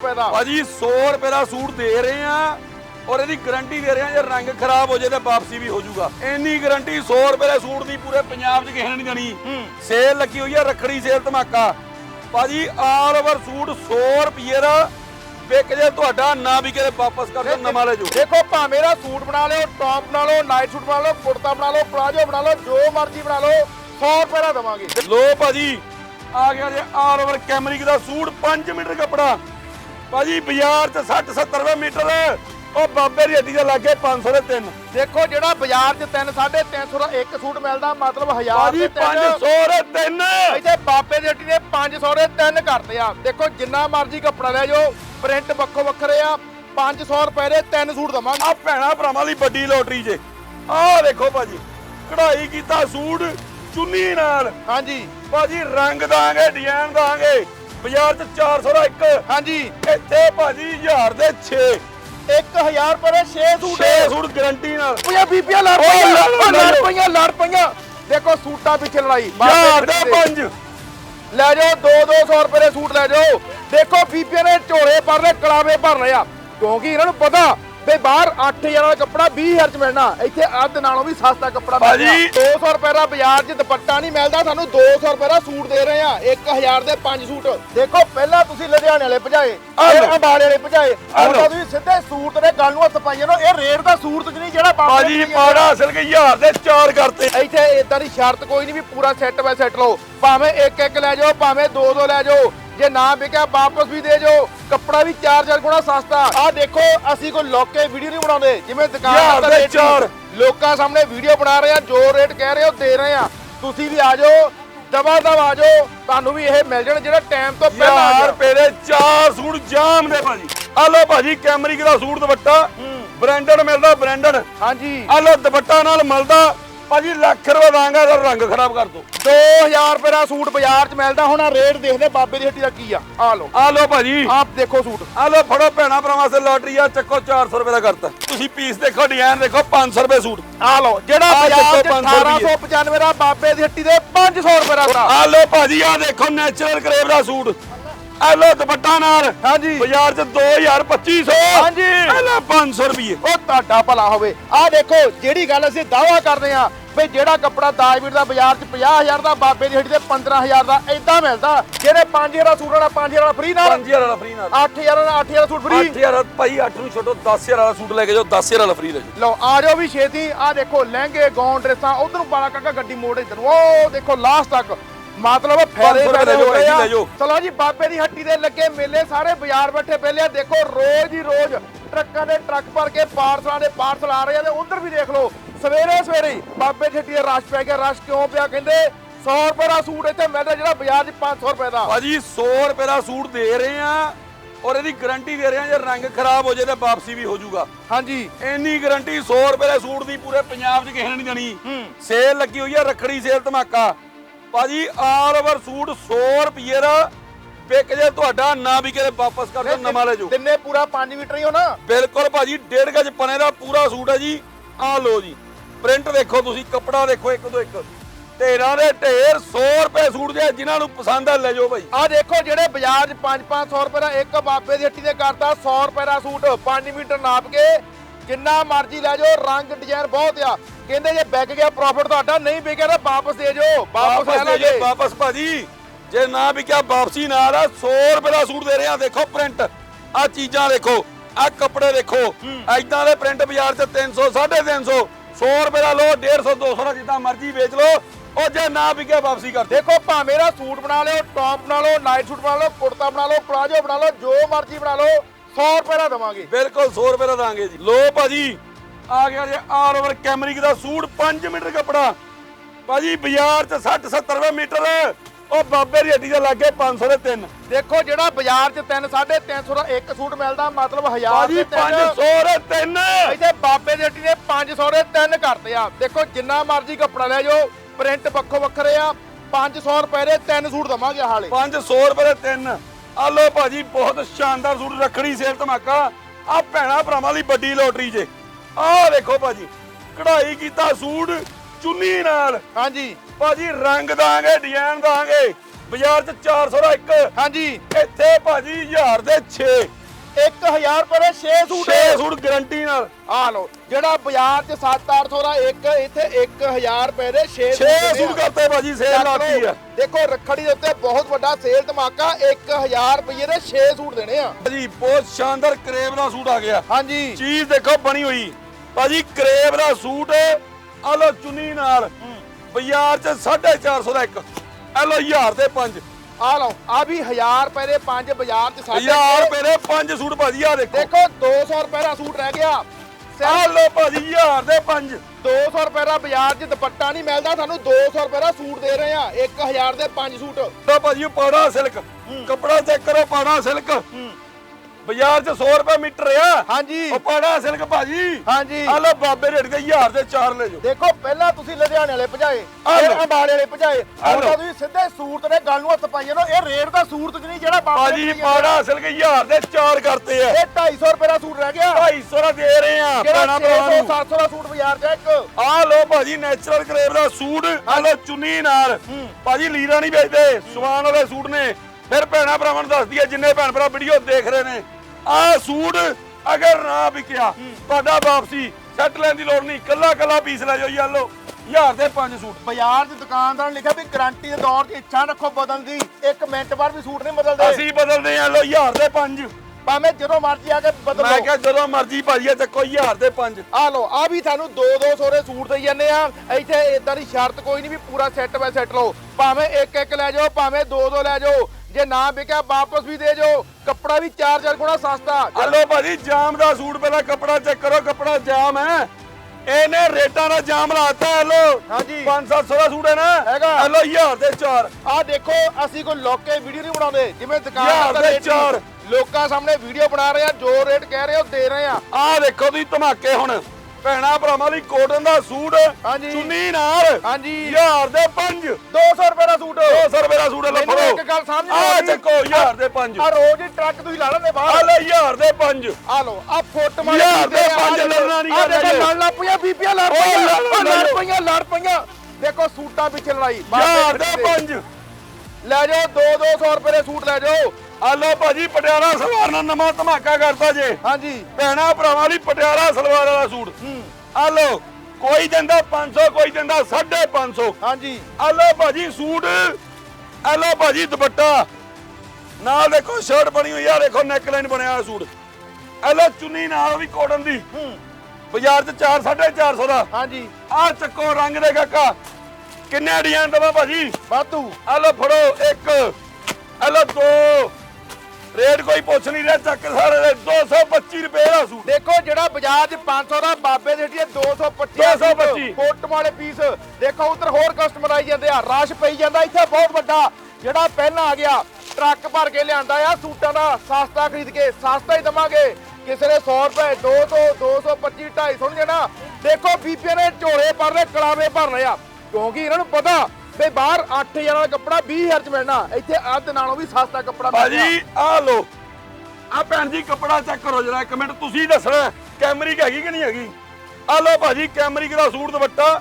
ਰੁਪਏ ਦਾ। ਭਾਜੀ 100 ਰੁਪਏ ਦਾ ਸੂਟ ਦੇ ਰਹੇ ਆ ਔਰ ਇਹਦੀ ਗਾਰੰਟੀ ਦੇ ਰਹੇ ਆ ਜੇ ਰੰਗ ਖਰਾਬ ਹੋ ਜੇ ਤਾਂ ਵਾਪਸੀ ਵੀ ਹੋ ਜਾਊਗਾ। ਇੰਨੀ ਗਾਰੰਟੀ 100 ਰੁਪਏ ਦੇ ਸੂਟ ਦੀ ਪੂਰੇ ਪੰਜਾਬ 'ਚ ਕਿਸੇ ਨੇ ਨਹੀਂ ਦੇਣੀ। ਸੇਲ ਲੱਗੀ ਹੋਈ ਆ ਰੱਖੜੀ ਸੇਲ ਧਮਾਕਾ। ਭਾਜੀ ਆਲ ਓਵਰ ਸੂਟ 100 ਰੁਪਏ ਦਾ। ਵਿਕ ਜੇ ਤੁਹਾਡਾ ਨਾ ਵੀ ਕਿਤੇ ਵਾਪਸ ਕਰ ਦਿਓ ਨਵਾਂ ਲੈ ਜਾਓ। ਦੇਖੋ ਭਾਵੇਂ ਦਾ ਸੂਟ ਬਣਾ ਲਿਓ ਟੌਪ ਬਣਾ ਲਓ ਨਾਈਟ ਸੂਟ ਬਣਾ ਲਓ ਕੁੜਤਾ ਬਣਾ ਲਓ ਪਲਾਜੋ ਬਣਾ ਲਓ ਜੋ ਮਰਜ਼ੀ ਬਣਾ ਲਓ 100 ਰੁਪਏ ਦਾ ਦਵਾਂਗੇ। ਲੋ ਭਾਜੀ ਆ ਗਿਆ ਜੇ ਆਲ ਓਵਰ ਕੈਮਰਿਕ ਦਾ ਸੂਟ 5 ਮੀਟਰ ਕੱਪੜਾ। ਭਾਜੀ ਬਾਜ਼ਾਰ 'ਚ 60 70 ਰੁਪਏ ਮੀਟਰ। ਉਹ ਬਾਬੇ ਦੀ ਹੱਡੀ ਦੇ ਲੱਗੇ 500 ਦੇ ਤਿੰਨ। ਦੇਖੋ ਜਿਹੜਾ ਬਾਜ਼ਾਰ 'ਚ 3 350 ਦਾ ਇੱਕ ਸੂਟ ਮਿਲਦਾ ਮਤਲਬ 1000 ਭਾਜੀ ਦੇ ਤਿੰਨ। 500 ਦੇ ਤਿੰਨ। ਇੱਥੇ ਬਾਬੇ ਦੀ ਹੱਟੀ ਦੇ 500 ਦੇ ਤਿੰਨ ਕਰਤੇ ਆ। ਦੇਖੋ ਜਿੰਨਾ ਮਰਜ਼ੀ ਕੱਪੜਾ ਲੈ ਜਾਓ ਪ੍ਰਿੰਟ ਵੱਖੋ ਵੱਖਰੇ ਆ। 500 ਰੁਪਏ ਦੇ ਤਿੰਨ ਸੂਟ ਦਵਾਂਗੇ। ਆ ਭੈਣਾ ਭਰਾਵਾਂ ਲਈ ਵੱਡੀ ਲੋਟਰੀ ਜੇ। ਆਹ ਦੇਖੋ ਭਾਜੀ ਕਢਾਈ ਕੀਤਾ ਸੂਟ ਚੁੰਨੀ ਨਾਲ। ਹਾਂਜੀ। ਭਾਜੀ ਰੰਗ ਦਾਂਗੇ ਡਿਜ਼ਾਈਨ ਦਾਂਗੇ। ਬਾਜ਼ਾਰ 'ਚ 400 ਦਾ ਇੱਕ। ਹਾਂਜੀ। ਇੱਥੇ ਭਾਜੀ 1000 ਦੇ 6 1000 ਰੁਪਏ ਦੇ 6 ਸੂਟ 6 ਸੂਟ ਗਾਰੰਟੀ ਨਾਲ। ਪਈਆਂ ਬੀਬੀਆਂ ਲੜ ਪਈਆਂ। ਲੜ। ਪਈਆਂ। ਲੜ ਪਈਆਂ। ਦੇਖੋ ਸੂਟਾਂ ਪਿੱਛੇ ਲੜਾਈ। ਬਾਬੇ 1000 ਦੇ ਦੀ ਹੱਟੀ 5 ਲੈ ਜਾਓ 2-200 ਰੁਪਏ ਦੇ ਸੂਟ ਲੈ ਜਾਓ। ਦੇਖੋ ਬੀਬੀਆਂ ਨੇ ਝੋਲੇ ਭਰ ਲਏ ਕਲਾਵੇ ਭਰ ਲਏ ਆ। ਕਿਉਂਕਿ ਇਹਨਾਂ ਨੂੰ ਪਤਾ ਵੀ ਬਾਹਰ 8000 ਵਾਲਾ ਕੱਪੜਾ 20000 ਚ ਮਿਲਣਾ। ਇੱਥੇ ਅੱਧ ਨਾਲੋਂ ਵੀ ਸਸਤਾ ਕੱਪੜਾ ਭਾਜੀ। ਮਿਲਦਾ 200 ਰੁਪਏ ਦਾ ਬਾਜ਼ਾਰ 'ਚ ਦੁਪੱਟਾ ਨਹੀਂ ਮਿਲਦਾ ਸਾਨੂੰ 200 ਰੁਪਏ ਦਾ ਸੂਟ ਦੇ ਰਹੇ ਆ 1000 ਦੇ 5 ਸੂਟ। ਦੇਖੋ ਪਹਿਲਾਂ ਤੁਸੀਂ ਲੁਧਿਆਣੇ ਵਾਲੇ ਭਜਾਏ ਆਹ ਫਿਰ। ਅੰਬਾਲੇ ਵਾਲੇ ਭਜਾਏ। ਆਹ ਹੁਣ ਲਓ। ਤਾਂ ਤੁਸੀਂ ਸਿੱਧੇ ਸੂਟ ਦੇ ਗੱਲ ਨੂੰ ਹੱਥ ਪਾਈ ਜਾਂਦੇ ਹੋ ਇਹ ਰੇਟ ਦਾ ਸੂਟ 'ਚ ਨਹੀਂ ਜਿਹੜਾ ਬਾਬੇ ਭਾਜੀ ਦੀ ਪਾੜਾ ਹਾਸਲ ਕੇ 1000 ਦੇ 4 ਕਰਤੇ। ਇੱਥੇ ਇਦਾਂ ਦੀ ਸ਼ਰਤ ਕੋਈ ਨਹੀਂ ਵੀ ਪੂਰਾ ਸੈੱਟ ਬਾਈ ਸੈੱਟ ਲਓ। ਭਾਵੇਂ ਇੱਕ ਇੱਕ ਲੈ ਜਾਓ ਭਾਵੇਂ ਦੋ ਦੋ ਲੈ ਜਾਓ। ਜੇ ਨਾ ਵਿਕਿਆ ਵਾਪਸ ਵੀ ਦੇ ਜਾਓ ਕੱਪੜਾ ਵੀ 4-4 ਗੁਣਾ ਸਸਤਾ। ਆਹ ਦੇਖੋ ਅਸੀਂ ਕੋਈ ਲੋਕੇ ਵੀਡੀਓ ਨਹੀਂ ਬਣਾਉਂਦੇ। ਜਿਵੇਂ ਦੁਕਾਨਦਾਰ ਯਾਰ ਦਾ ਰੇਟ ਚਾਰ। ਲੋਕਾਂ ਸਾਹਮਣੇ ਵੀਡੀਓ ਬਣਾ ਰਹੇ ਆ ਜੋ ਰੇਟ ਕਹਿ ਰਹੇ ਹੋ ਦੇ ਰਹੇ ਆ। ਤੁਸੀਂ ਵੀ ਆ ਜਾਓ ਦਵਾ ਦਵਾ ਆ ਜਾਓ। ਤੁਹਾਨੂੰ ਵੀ ਇਹ ਮਿਲ ਜਾਣ ਜਿਹੜਾ ਟਾਈਮ ਤੋਂ ਪਹਿਲਾਂ ਆ 1000 ਗਿਆ। ਰੁਪਏ ਦੇ 4 ਸੂਟ ਜਾਮ ਦੇ ਭਾਜੀ। ਆ ਲੋ ਭਾਜੀ ਕੈਮਰਿਕ ਦਾ ਸੂਟ ਦੁਪੱਟਾ। ਬ੍ਰਾਂਡਡ ਮਿਲਦਾ ਬ੍ਰਾਂਡਡ। ਹਾਂਜੀ। ਆ ਲੋ ਦੁਪੱਟਾ ਨਾਲ ਮਿਲਦਾ। ਭਾਜੀ ਲੱਖ ਰੁਪਏ ਦਾਂਗਾ ਤਾਂ ਰੰਗ ਖਰਾਬ ਕਰ ਦੋ। 2000 ਰੁਪਏ ਦਾ ਸੂਟ ਬਾਜ਼ਾਰ 'ਚ ਮਿਲਦਾ ਹੁਣ ਆਹ ਰੇਟ ਦੇਖਦੇ ਬਾਬੇ ਦੀ ਹੱਟੀ ਦਾ ਕੀ ਆ। ਆ ਲਓ। ਆ ਲੋ ਭਾਜੀ। ਆਪ ਦੇਖੋ ਸੂਟ। ਆ ਲੋ ਫੜੋ ਭੈਣਾ ਭਰਾਵਾਂ ਸੇ ਲਾਟਰੀ ਆ ਚੱਕੋ 400 ਰੁਪਏ ਦਾ ਕਰਤਾ। ਤੁਸੀਂ ਪੀਸ ਦੇਖੋ ਡਿਜ਼ਾਈਨ ਦੇਖੋ 500 ਰੁਪਏ ਸੂਟ। ਆ ਲਓ ਜਿਹੜਾ ਆਹ ਬਾਜ਼ਾਰ 'ਚ ਦੇਖੋ 500 ਰੁਪਈਏ। 1895 ਦਾ ਬਾਬੇ ਦੀ ਹੱਟੀ ਦੇ 500 ਰੁਪਏ ਦਾ ਆ ਲੋ ਭਾਜੀ ਆ ਦੇਖੋ ਨੈਚੁਰਲ ਕਰੇਵ ਦਾ ਸੂਟ। ਆ ਲੋ ਦੁਪੱਟਾ ਨਾਲ ਹਾਂਜੀ। ਬਾਜ਼ਾਰ 'ਚ 2000 2500 ਹਾਂਜੀ। ਲੋ 500 ਰੁਪਏ ਉਹ ਤੁਹਾਡਾ ਭਲਾ ਹੋਵੇ। ਆ ਦੇਖੋ ਜਿਹੜੀ ਗੱਲ ਅਸੀਂ ਦਾਵਾ ਕਰਦੇ ਆ ਵੀ ਜਿਹੜਾ ਕੱਪੜਾ ਦਾਜਵੀਰ ਦਾ ਬਾਜ਼ਾਰ 'ਚ 50000 ਦਾ ਬਾਬੇ ਦੀ ਹੱਟੀ ਤੇ 15000 ਦਾ ਇਦਾਂ ਮਿਲਦਾ ਜਿਹੜੇ 5000 ਦਾ ਸੂਟ ਵਾਲਾ 5000 ਵਾਲਾ ਫ੍ਰੀ ਨਾਲ। 5000 ਵਾਲਾ ਫ੍ਰੀ ਨਾਲ। 8000 ਵਾਲਾ 8000 ਦਾ ਸੂਟ ਫ੍ਰੀ 8000 ਭਾਈ 8 ਨੂੰ ਛੱਡੋ 10000 ਵਾਲਾ ਸੂਟ ਲੈ ਕੇ ਜਾਓ 10000 ਵਾਲਾ ਫ੍ਰੀ ਲੈ ਜਾਓ। ਲਓ ਆ ਜਾਓ ਵੀ ਛੇਤੀ। ਆ ਦੇਖੋ ਲਹਿੰਗੇ ਗੌਨ ਡਰੈਸਾਂ ਉਧਰ ਪਾਲਾ ਕਾਕਾ ਗੱਡੀ ਮੋੜ ਇਧਰ। ਉਹ ਦੇਖੋ ਲਾਸਟ ਤੱਕ ਮਤਲਬ ਫਾਇਦੇ 500 ਫਾਇਦੇ ਲੈ ਜਾਓ, ਲੈ। ਚਲੋ ਜੀ ਬਾਬੇ ਦੀ ਹੱਟੀ ਦੇ ਲੱਗੇ ਮੇਲੇ ਸਾਰੇ ਬਾਜ਼ਾਰ ਬੈਠੇ ਪਹਿਲੇ ਆ। ਦੇਖੋ ਰੋਜ਼ ਹੀ ਰੋਜ਼ ਟਰੱਕਾਂ ਦੇ ਟਰੱਕ ਭਰ ਕੇ ਪਾਰਸਲਾਂ ਦੇ ਪਾਰਸਲ ਆ ਰਹੇ ਆ ਤੇ ਉਧਰ ਵੀ ਦੇਖ ਲਓ ਸਵੇਰੇ ਸਵੇਰੇ ਹੀ ਬਾਬੇ ਦੀ ਹੱਟੀ ਦੇ ਰਸ਼ ਪੈ ਗਿਆ। ਰਸ਼ ਕਿਉਂ ਪਿਆ? ਕਹਿੰਦੇ 100 ਰੁਪਏ ਦਾ ਸੂਟ ਇੱਥੇ ਮਿਲਦਾ ਜਿਹੜਾ ਬਾਜ਼ਾਰ 'ਚ 500 ਰੁਪਏ ਦਾ। ਭਾਜੀ 100 ਰੁਪਏ ਦਾ ਸੂਟ ਦੇ ਰਹੇ ਆ ਔਰ ਇਹਦੀ ਗਾਰੰਟੀ ਦੇ ਰਹੇ ਆ ਜੇ ਰੰਗ ਖਰਾਬ ਹੋ ਜੇ ਤਾਂ ਵਾਪਸੀ ਵੀ ਹੋ ਜਾਊਗਾ। ਹਾਂਜੀ। ਇੰਨੀ ਗਾਰੰਟੀ 100 ਰੁਪਏ ਦੇ ਸੂਟ ਦੀ ਪੂਰੇ ਪੰਜਾਬ 'ਚ ਕਿਸੇ ਨੇ ਨਹੀਂ ਦੇਣੀ। ਸੇਲ ਲੱਗੀ ਹੋਈ ਆ ਰੱਖੜੀ ਸੇਲ ਧਮਾਕਾ। ਭਾਜੀ ਆਲ ਓਵਰ ਸੂਟ 100 ਰੁਪਏ ਦਾ। ਵਿਕ ਜੇ ਤੁਹਾਡਾ ਨਾ ਵੀ ਕਿਤੇ ਵਾਪਸ ਕਰ ਦਿਓ ਨਵਾਂ ਲੈ ਜਾਓ। ਦਿਨੇ ਪੂਰਾ 5 ਮੀਟਰ ਹੀ ਹੋ ਨਾ। ਬਿਲਕੁਲ ਭਾਜੀ ਡੇਢ ਗਜ ਪਨੇ ਦਾ ਪੂਰਾ ਸੂਟ ਹੈ ਜੀ। ਆਹ ਲਓ ਜੀ ਪ੍ਰਿੰਟ ਦੇਖੋ ਤੁਸੀਂ ਕੱਪੜਾ ਦੇਖੋ ਇੱਕ ਤੋਂ ਇੱਕ। ਢੇਰਾਂ ਦੇ ਢੇਰ 100 ਰੁਪਏ ਸੂਟ ਦੇ ਜਿਨ੍ਹਾਂ ਨੂੰ ਪਸੰਦ ਆ ਲੈ ਜਾਓ ਭਾਈ। ਆ ਦੇਖੋ ਜਿਹੜੇ ਬਾਜ਼ਾਰ 'ਚ 5-500 ਰੁਪਏ ਦਾ ਇੱਕ ਬਾਬੇ ਦੀ ਹੱਟੀ ਦੇ ਕਰਦਾ 100 ਰੁਪਏ ਦਾ ਸੂਟ 5 ਮੀਟਰ ਨਾਪ ਕੇ ਜਿੰਨਾ ਮਰਜ਼ੀ ਲੈ ਜਾਓ ਰੰਗ ਡਿਜ਼ਾਈਨ ਬਹੁਤ ਆ। ਕਹਿੰਦੇ ਜੇ ਵਿਕ ਗਿਆ ਪ੍ਰੋਫਿਟ ਤੁਹਾਡਾ ਨਹੀਂ ਵਿਕਿਆ ਤਾਂ ਵਾਪਸ ਦੇ ਜਾਓ ਵਾਪਸ ਲੈ ਜਾਓ ਵਾਪਸ ਭਾਜੀ। ਜੇ ਨਾ ਵੀ ਕਿਆ ਵਾਪਸੀ ਨਾਲ ਆ। 100 ਰੁਪਏ ਦਾ ਸੂਟ ਦੇ ਰਹੇ ਆ। ਦੇਖੋ ਪ੍ਰਿੰਟ ਆ ਚੀਜ਼ਾਂ ਦੇਖੋ ਆ ਕੱਪੜੇ ਦੇਖੋ। ਐਦਾਂ ਦੇ ਪ੍ਰਿੰਟ ਬਾਜ਼ਾਰ 'ਚ 300 350 100 ਰੁਪਏ ਦਾ ਲੋ 150 200 ਦਾ ਜਿੱਦਾਂ ਮਰਜ਼ੀ ਵੇਚ ਲਓ। ਉਹ ਜੇ ਨਾ ਵੀ ਕਿਆ ਵਾਪਸੀ ਕਰ ਦੇਖੋ ਭਾਵੇਂ ਦਾ ਸੂਟ ਬਣਾ ਲਿਓ ਟੌਪ ਬਣਾ ਲਓ ਨਾਈਟ ਸੂਟ ਬਣਾ ਲਓ ਕੁੜਤਾ ਬਣਾ ਲਓ ਪਲਾਜੋ ਬਣਾ ਲਓ ਜੋ ਮਰਜ਼ੀ ਬਣਾ ਲਓ। 100 ਰੁਪਏ ਦਾ ਦਵਾਂਗੇ। ਬਿਲਕੁਲ 100 ਰੁਪਏ ਦਾ ਦਾਂਗੇ ਜੀ। ਲੋ ਭਾਜੀ ਆ ਗਿਆ ਜੇ ਆਲ ਓਵਰ ਕੈਮਰਿਕ ਦਾ ਸੂਟ 5 ਮੀਟਰ ਕੱਪੜਾ। ਭਾਜੀ ਬਾਜ਼ਾਰ 'ਚ 60 70 ਰੁਪਏ ਮੀਟਰ। ਉਹ ਬਾਬੇ ਦੀ ਹੱਡੀ ਦੇ ਲੱਗੇ 500 ਦੇ ਤਿੰਨ। ਦੇਖੋ ਜਿਹੜਾ ਬਾਜ਼ਾਰ 'ਚ 3 350 ਦਾ ਇੱਕ ਸੂਟ ਮਿਲਦਾ ਮਤਲਬ 1000 ਭਾਜੀ ਦੇ ਤਿੰਨ। 500 ਦੇ ਤਿੰਨ। ਇੱਥੇ ਬਾਬੇ ਦੀ ਹੱਟੀ ਦੇ 500 ਦੇ ਤਿੰਨ ਕਰਤੇ ਆ। ਦੇਖੋ ਜਿੰਨਾ ਮਰਜ਼ੀ ਕੱਪੜਾ ਲੈ ਜਾਓ ਪ੍ਰਿੰਟ ਵੱਖੋ ਵੱਖਰੇ ਆ। 500 ਰੁਪਏ ਦੇ ਤਿੰਨ ਸੂਟ ਦਵਾਂਗੇ ਹਾਲੇ 500 ਰੁਪਏ ਦੇ ਤਿੰਨ। ਆ ਲੋ ਭਾਜੀ ਬਹੁਤ ਸ਼ਾਨਦਾਰ ਸੂਟ ਰੱਖੜੀ ਸੇਲ ਧਮਾਕਾ। ਆ ਭੈਣਾ ਭਰਾਵਾਂ ਲਈ ਵੱਡੀ ਲੋਟਰੀ ਜੇ। ਆਹ ਦੇਖੋ ਭਾਜੀ ਕਢਾਈ ਕੀਤਾ ਸੂਟ ਚੁੰਨੀ ਨਾਲ। ਹਾਂਜੀ। ਭਾਜੀ ਰੰਗ ਦਾਂਗੇ ਡਿਜ਼ਾਈਨ ਦਾਂਗੇ। ਬਾਜ਼ਾਰ 'ਚ 400 ਦਾ ਇੱਕ। ਹਾਂਜੀ। ਇੱਥੇ ਭਾਜੀ 1000 ਦੇ 6 1000 ਰੁਪਏ ਦੇ 6 ਸੂਟ 6 ਸੂਟ ਗਾਰੰਟੀ ਨਾਲ। ਆ ਲਓ ਜਿਹੜਾ ਬਾਜ਼ਾਰ 'ਚ 7-800 ਦਾ ਇੱਕ ਇੱਥੇ 1000 ਰੁਪਏ ਦੇ 6 6 ਸੂਟ ਕਰਤੇ ਭਾਜੀ ਸੇਲ ਲਾਤੀ ਆ। ਦੇਖੋ ਰੱਖੜੀ ਦੇ ਉੱਤੇ ਬਹੁਤ ਵੱਡਾ ਸੇਲ ਧਮਾਕਾ 1000 ਰੁਪਏ ਦੇ 6 ਸੂਟ ਦੇਣੇ ਆ। ਭਾਜੀ ਬਹੁਤ ਸ਼ਾਨਦਾਰ ਕਰੇਬ ਦਾ ਸੂਟ ਆ ਗਿਆ। ਹਾਂਜੀ। ਚੀਜ਼ ਦੇਖੋ ਬਣੀ ਹੋਈ। ਭਾਜੀ ਕਰੇਬ ਦਾ ਸੂਟ ਆ ਲੋ ਚੁੰਨੀ ਨਾਲ। ਬਾਜ਼ਾਰ 'ਚ 450 ਦਾ ਇੱਕ। ਆ ਲੋ 1000 ਦੇ ਪੰਜ। ਆ ਲਓ ਆ ਵੀ 1000 ਰੁਪਏ ਦੇ ਪੰਜ ਬਾਜ਼ਾਰ 'ਚ ਸਾਡੇ 1000 ਰੁਪਏ ਦੇ ਪੰਜ ਸੂਟ ਭਾਜੀ ਆ ਦੇਖੋ। ਦੇਖੋ 200 ਰੁਪਏ ਦਾ ਸੂਟ ਰਹਿ ਗਿਆ। ਆ ਲੋ ਭਾਜੀ 1000 ਦੇ ਪੰਜ। 200 ਰੁਪਏ ਦਾ ਬਾਜ਼ਾਰ 'ਚ ਦੁਪੱਟਾ ਨਹੀਂ ਮਿਲਦਾ ਸਾਨੂੰ 200 ਰੁਪਏ ਦਾ ਸੂਟ ਦੇ ਰਹੇ ਆ। 1000 ਦੇ ਪੰਜ ਸੂਟ। ਤਾਂ ਭਾਜੀ ਪਾੜਾ ਸਿਲਕ। ਕੱਪੜਾ ਚੈੱਕ ਕਰੋ ਪਾੜਾ ਸਿਲਕ। ਬਾਜ਼ਾਰ 'ਚ 100 ਰੁਪਏ ਮੀਟਰ ਆ ਹਾਂਜੀ। ਉਹ ਪਾੜਾ ਸਿਲਕ ਭਾਜੀ। ਹਾਂਜੀ। ਆ ਲੋ ਬਾਬੇ ਰੇਟ ਦੇ 1000 ਦੇ ਚਾਰ ਲੈ ਜਾਓ। ਦੇਖੋ ਪਹਿਲਾਂ ਤੁਸੀਂ ਲੁਧਿਆਣੇ ਵਾਲੇ ਭਜਾਏ ਆ ਫਿਰ ਲਓ। ਅੰਬਾਲੇ ਵਾਲੇ ਭਜਾਏ। ਆ ਹੁਣ ਲਓ। ਤਾਂ ਤੁਸੀਂ ਸਿੱਧੇ ਸੂਟ ਦੇ ਗੱਲ ਨੂੰ ਹੱਥ ਪਾਈ ਜਾਂਦੇ ਹੋ ਇਹ ਰੇਟ ਦਾ ਸੂਟ ਚ ਨਹੀਂ ਜਿਹੜਾ ਬਾਬਾ ਭਾਜੀ ਨੇ ਭਜਾਈ ਪਾੜਾ ਸਿਲਕ 1000 ਦੇ ਚਾਰ ਕਰਤੇ ਆ। ਇਹ 250 ਰੁਪਏ ਦਾ ਸੂਟ ਰਹਿ ਗਿਆ। 250 ਦਾ ਦੇ ਰਹੇ ਆ ਜਿਹੜਾ ਭੈਣਾਂ ਭਰਾਵਾਂ 600 ਨੂੰ 700 ਦਾ ਸੂਟ ਬਾਜ਼ਾਰ 'ਚ ਇੱਕ। ਆ ਲੋ ਭਾਜੀ ਨੈਚੁਰਲ ਕਰੇਵ ਦਾ ਸੂਟ। ਆ ਲੋ ਚੁੰਨੀ ਨਾਲ। ਭਾਜੀ ਲੀਰਾ ਨਹੀਂ ਵੇਚਦੇ ਸਵਾਨ ਵਾਲੇ ਸੂਟ ਨੇ। ਫਿਰ ਭੈਣਾ ਭਰਾਵਾਂ ਨੂੰ ਦੱਸਦੀ ਹੈ ਜਿੰਨੇ ਭੈਣ ਭਰਾ ਵੀਡੀਓ ਦੇਖ ਰਹੇ ਨੇ। ਆ ਸੂਟ ਅਗਰ ਨਾ ਵਿਕਿਆ ਤੁਹਾਡਾ ਵਾਪਸੀ ਸੈੱਟ ਲੈਣ ਦੀ ਲੋੜ ਨਹੀਂ। ਕੱਲਾ ਕੱਲਾ ਪੀਸ ਲੈ ਜਾਓ ਯਾਰ ਲੋ ਹਜ਼ਾਰ ਦੇ ਪੰਜ ਸੂਟ। ਬਾਜ਼ਾਰ 'ਚ ਦੁਕਾਨਦਾਰ ਨੇ ਲਿਖਿਆ ਵੀ ਗਾਰੰਟੀ ਦੇ ਦੌਰ 'ਚ ਇੱਛਾ ਰੱਖੋ ਬਦਲਣ ਦੀ। ਇੱਕ ਮਿੰਟ ਬਾਅਦ ਵੀ ਸੂਟ ਨਹੀਂ ਬਦਲਦੇ। ਅਸੀਂ ਬਦਲਦੇ ਆ ਲੋ ਹਜ਼ਾਰ ਦੇ ਪੰਜ। ਭਾਵੇਂ ਜਦੋਂ ਮਰਜ਼ੀ ਆ ਕੇ ਬਦਲੋ। ਮੈਂ ਕਿਹਾ ਜਦੋਂ ਮਰਜ਼ੀ ਭਾਜੀ ਤੇ ਕੋਈ ਹਾਰ ਦੇ ਪੰਜ। ਆ ਲਓ ਆ ਵੀ ਤੁਹਾਨੂੰ ਦੋ ਦੋ ਸੋਰੇ ਸੂਟ ਦੇਈ ਜਾਂਦੇ ਆ। ਇੱਥੇ ਇਦਾਂ ਦੀ ਸ਼ਰਤ ਕੋਈ ਨਹੀਂ ਵੀ ਪੂਰਾ ਸੈੱਟ ਬਾਈ ਸੈੱਟ ਲਓ। ਭਾਵੇਂ ਇੱਕ ਇੱਕ ਲੈ ਜਾਓ ਭਾਵੇਂ ਦੋ ਦੋ ਲੈ ਜਾਓ। ਜੇ ਨਾ ਵਿਕਿਆ ਵਾਪਸ ਵੀ ਦੇ ਜਾਓ। ਕੱਪੜਾ ਵੀ ਚਾਰ ਚਾਰ ਗੁਣਾ ਸਸਤਾ। ਹਲੋ ਭਾਜੀ ਜਾਮ ਦਾ ਸੂਟ ਪਹਿਲਾਂ ਕੱਪੜਾ ਚੈੱਕ ਕਰੋ ਕੱਪੜਾ ਜਾਮ ਹੈ। ਇਹਨੇ ਰੇਟਾਂ ਦਾ ਜਾਮ ਲਾਤਾ ਹਲੋ ਹਾਂਜੀ। 5-700 ਦਾ ਸੂਟ ਹੈ ਨਾ। ਹੈਗਾ। ਹਲੋ 1000 ਦੇ 4 ਆ ਦੇਖੋ ਅਸੀਂ ਕੋਈ ਲੋਕੇ ਵੀਡੀਓ ਨਹੀਂ ਬਣਾਉਂਦੇ। ਜਿਵੇਂ ਦੁਕਾਨ ਦਾ ਰੇਟ 4 ਲੋਕਾਂ ਸਾਹਮਣੇ ਵੀਡੀਓ ਬਣਾ ਰਹੇ ਆ ਜੋ ਰੇਟ ਕਹਿ ਰਹੇ ਆ ਉਹ ਦੇ ਰਹੇ ਆ। ਆਹ ਦੇਖੋ ਤੁਸੀਂ ਧਮਾਕੇ ਹੁਣ। ਭੈਣਾ ਭਰਾਵਾਂ ਲਈ ਕੋਟਨ ਦਾ ਸੂਟ ਹਾਂਜੀ। ਚੁੰਨੀ ਨਾਲ ਹਾਂਜੀ। ਹਜ਼ਾਰ ਦੇ ਪੰਜ। 200 ਰੁਪਏ ਦਾ ਸੂਟ। 200 ਰੁਪਏ ਦਾ ਸੂਟ ਲੋ ਮੈਨੂੰ ਫੜੋ ਇੱਕ ਗੱਲ ਸਮਝ ਆਉਂਦੀ। ਚੱਕੋ ਹਜ਼ਾਰ ਦੇ ਪੰਜ। ਆ ਰੋਜ਼ ਹੀ ਟਰੱਕ ਤੁਸੀਂ ਲਾ ਲੈਂਦੇ ਬਾਹਰ। ਹਲੋ ਹਜ਼ਾਰ ਦੇ ਪੰਜ। ਆ ਲੋ ਆ ਫੁੱਟ ਮਾਰ ਯਾਰ ਦੇ ਪੰਜ ਲੜਨਾ ਨਹੀਂ ਆ ਕਰਨਾ ਦੇਖੋ ਜੀ। ਲੜ ਲਾ ਪਈਆਂ ਬੀਬੀਆਂ ਲੜ ਪਈਆਂ। ਲੜ ਓ ਲੜ ਲੜ। ਪਈਆਂ ਲੜ ਪਈਆਂ। ਦੇਖੋ ਸੂਟਾਂ ਪਿੱਛੇ ਲੜਾਈ। ਹਜ਼ਾਰ ਦੇ ਪੰਜ। ਲੈ ਜਾਓ 2-200 ਰੁਪਏ ਦੇ ਸੂਟ ਲੈ ਜਾਓ। ਹਲੋ ਭਾਜੀ ਪਟਿਆਲਾ ਸਲਵਾਰ ਨਾਲ ਨਵਾਂ ਧਮਾਕਾ ਕਰਤਾ ਜੇ। ਹਾਂਜੀ। ਭੈਣਾ ਭਰਾਵਾਂ ਲਈ ਪਟਿਆਲਾ ਸਲਵਾਰ ਵਾਲਾ ਸੂਟ। ਆ ਲੋ ਕੋਈ ਦਿੰਦਾ 500 ਕੋਈ ਦਿੰਦਾ 550 ਹਾਂਜੀ। ਆ ਲੋ ਭਾਜੀ ਸੂਟ। ਆ ਲੋ ਭਾਜੀ ਦੁਪੱਟਾ। ਨਾਲ ਦੇਖੋ ਸ਼ਰਟ ਬਣੀ ਹੋਈ ਆ ਦੇਖੋ ਨੈਕ ਲਾਈਨ ਬਣਿਆ ਹੋਇਆ ਸੂਟ। ਆ ਲੋ ਚੁੰਨੀ ਨਾਲ ਵੀ ਕੋਟਨ ਦੀ। ਬਾਜ਼ਾਰ 'ਚ 4 450 ਦਾ। ਹਾਂਜੀ। ਆ ਚੱਕੋ ਰੰਗ ਦੇ ਕਾਕਾ। ਕਿੰਨੇ ਡਿਜ਼ਾਈਨ ਦਵਾ ਭਾਜੀ? ਵਾਧੂ। ਆ ਲੋ ਫੜੋ ਇੱਕ। ਆ ਲੋ ਦੋ। ਰੇਟ ਕੋਈ ਪੁੱਛ ਨਹੀਂ ਰਿਹਾ ਚੱਕ ਸਾਰੇ ਦੇ 225 ਰੁਪਏ ਦਾ ਸੂਟ। ਦੇਖੋ ਜਿਹੜਾ ਬਾਜ਼ਾਰ 'ਚ 500 ਦਾ ਬਾਬੇ ਦੇ ਹੱਟੀ 225 225 ਫੁੱਟ ਵਾਲੇ ਪੀਸ। ਦੇਖੋ ਉਧਰ ਹੋਰ ਕਸਟਮਰ ਆਈ ਜਾਂਦੇ ਆ ਰਸ਼ ਪਈ ਜਾਂਦਾ ਇੱਥੇ ਬਹੁਤ ਵੱਡਾ। ਜਿਹੜਾ ਪਹਿਲਾਂ ਆ ਗਿਆ ਟਰੱਕ ਭਰ ਕੇ ਲਿਆਂਦਾ ਆ ਸੂਟਾਂ ਦਾ ਸਸਤਾ ਖਰੀਦ ਕੇ ਸਸਤਾ ਹੀ ਦਵਾਂਗੇ। ਕਿਸੇ ਨੇ 100 ਰੁਪਏ 200 225 250 ਨਹੀਂ ਦੇਣਾ। ਦੇਖੋ ਬੀਬੀਆਂ ਨੇ ਝੋਲੇ ਭਰ ਲਏ ਕਲਾਵੇ ਭਰ ਲਏ ਆ। ਕਿਉਂਕਿ ਇਹਨਾਂ ਨੂੰ ਪਤਾ ਵੀ ਬਾਹਰ 8000 ਵਾਲਾ ਕੱਪੜਾ 20000 ਚ ਮਿਲਣਾ। ਇੱਥੇ ਅੱਧ ਨਾਲੋਂ ਵੀ ਸਸਤਾ ਕੱਪੜਾ ਭਾਜੀ ਆ ਲੋ ਆ ਭੈਣ ਜੀ ਕੱਪੜਾ ਚੈੱਕ ਕਰੋ ਜਰਾ ਇੱਕ ਮਿੰਟ ਤੁਸੀਂ ਦੱਸਣਾ ਕੈਮਰਿਕ ਹੈਗੀ ਕਿ ਨਹੀਂ ਹੈਗੀ? ਆ ਲੋ ਭਾਜੀ ਕੈਮਰਿਕ ਦਾ ਸੂਟ ਦੁਪੱਟਾ?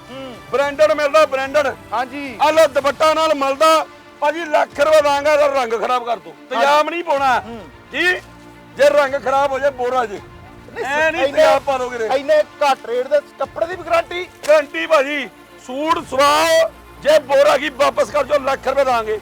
ਬ੍ਰਾਂਡਡ ਮਿਲਦਾ ਬ੍ਰਾਂਡਡ। ਹਾਂਜੀ। ਆ ਲੋ ਦੁਪੱਟਾ ਨਾਲ ਮਿਲਦਾ। ਭਾਜੀ ਲੱਖ ਰੁਪਏ ਦਾਂਗਾ ਤਾਂ ਰੰਗ ਖਰਾਬ ਕਰ ਦੋ। ਤੇਜ਼ਾਬ ਨਹੀਂ ਪਾਉਣਾ। ਕੀ ਜੇ ਰੰਗ ਖਰਾਬ ਹੋ ਜਾਏ ਬੋਰਾ ਜੇ। ਐ ਨਹੀਂ ਤੇਜ਼ਾਬ ਪਾ ਰੇ ਇੰਨੇ ਘੱਟ ਰੇਟ ਦੇ ਕੱਪੜੇ ਦੀ ਵੀ ਗਾਰੰਟੀ ਗਰੰਟੀ ਭਾਜੀ ਸੂਟ ਸਵਾਓ ਜੇ ਬੋਰਾ ਕੀ ਵਾਪਸ ਕਰ ਜੋ ਲੱਖ ਰੁਪਏ ਦਾਂਗੇ।